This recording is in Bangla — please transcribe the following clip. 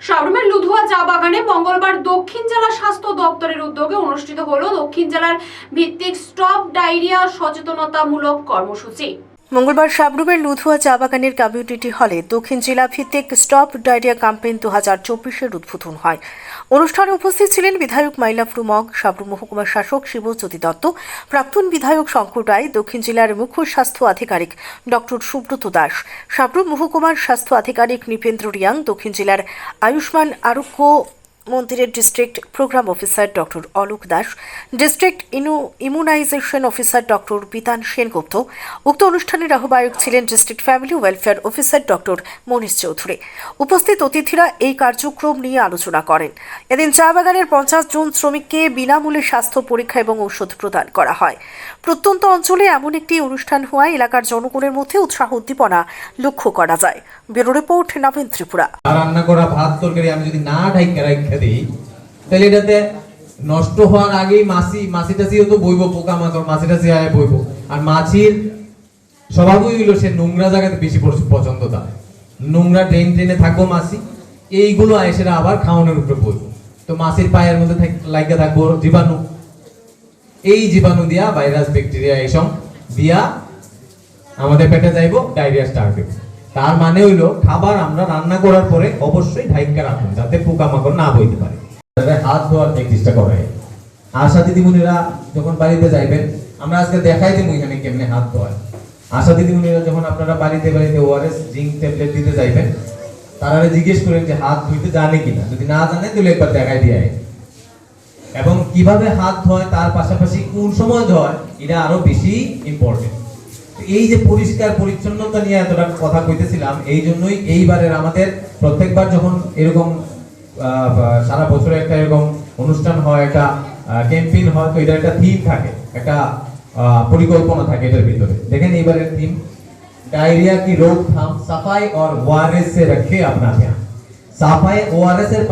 সাবরুমের লুধুয়া চা বাগানে মঙ্গলবার দক্ষিণ জেলা স্বাস্থ্য দপ্তরের উদ্যোগে অনুষ্ঠিত হলো দক্ষিণ জেলার ভিত্তিক স্টপ ডায়রিয়া সচেতনতামূলক কর্মসূচি। মঙ্গলবার সাবরুমের লুধুয়া চা বাগানের কমিউনিটি হলে দক্ষিণ জেলা ভিত্তিক স্টপ ডায়রিয়া ক্যাম্পেইন দু হাজার চব্বিশের উদ্বোধন হয়। অনুষ্ঠানে উপস্থিত ছিলেন বিধায়ক মাইলাফরু মগ সাবরুম মহকুমার শাসক শিবজ্যোতি দত্ত, প্রাক্তন বিধায়ক শঙ্কর রায়, দক্ষিণ জেলার মুখ্য স্বাস্থ্য আধিকারিক ডক্টর সুব্রত দাস সাবরুম মহকুমার স্বাস্থ্য আধিকারিক নৃপেন্দ্র রিয়াং, দক্ষিণ জেলার আয়ুষ্মান আরোগ্য মন্দিরের district program officer doctor Alok Das district ইনু immunization officer doctor Bitan Sengupta, উক্ত অনুষ্ঠানের আহ্বায়ক ছিলেন district family welfare officer doctor Manish Chowdhury. উপস্থিত অতিথিরা এই কার্যক্রম নিয়ে আলোচনা করেন। এদিন চা বাগানের পঞ্চাশ জন শ্রমিককে বিনামূল্যে স্বাস্থ্য পরীক্ষা এবং ঔষধ প্রদান করা হয়। প্রত্যন্ত অঞ্চলে এমন একটি অনুষ্ঠান হওয়ায় এলাকার জনগণের মধ্যে উৎসাহ উদ্দীপনা লক্ষ্য করা যায়। Bureau report Nabin Tripura. রান্না করা, ভাত, তরকারি আমি যদি না ঢাইকা তাহলে এটাতে নষ্ট হওয়ার আগেই মাছি মাছি টাছিও তো বইব, পোকা মাকড় মাছি টাছি আয় বইব। আর মাছির স্বভাবই হইল সে নোংরা জায়গাতে বেশি পছন্দ তার। নোংরা ড্রেন ট্রেনে থাকব মাছি এইগুলো এসে আবার খাওয়ানোর উপরে বইব। তো মাছির পায়ের মধ্যে লাগিয়ে থাকব জীবাণু। এই জীবাণু দিয়া ভাইরাস, ব্যাকটেরিয়া, এইসব দিয়া আমাদের পেটে যাইবো, ডায়রিয়া স্টার্ট হবে তার মানে হইল, খাবার আমরা রান্না করার পরে অবশ্যই ঢাইকা রাখুন যাতে পোকামাকড় না বইতে পারে। হাত ধোয়ার প্র্যাকটিসটা করাই আশা দিদিমণিরা যখন বাড়িতে যাইবেন, আমরা আজকে দেখাই দেবো এখানে কেমনে হাত ধোয়ায়। আশা দিদিমণিরা যখন আপনারা বাড়িতে বাড়িতে ওআরএস জিঙ্ক ট্যাবলেট দিতে যাইবেন তারা জিজ্ঞেস করেন যে হাত ধুইতে জানে কিনা। যদি না জানে, তাহলে একবার দেখাই দিয়ে। এবং কীভাবে হাত ধোয় তার পাশাপাশি কোন সময় ধোয় এটা আরও বেশি ইম্পর্টেন্ট এই যে পরিষ্কার পরিচ্ছন্নতা নিয়ে এতটা কথা কইতেছিলাম এই জন্যই এইবারের আমাদের প্রত্যেকবার যখন এরকম আহ, বা- সারা বছরে একটা এরকম অনুষ্ঠান হয় একটা ক্যাম্পেইন হয় তো এটা একটা থিম থাকে একটা আহ, পরিকল্পনা থাকে এটার ভিতরে দেখেন এইবারের থিম डायरिया की रोकथाम सफाई और ओआरएस से रखे अपना ध्यान सफाई ओआरएस এর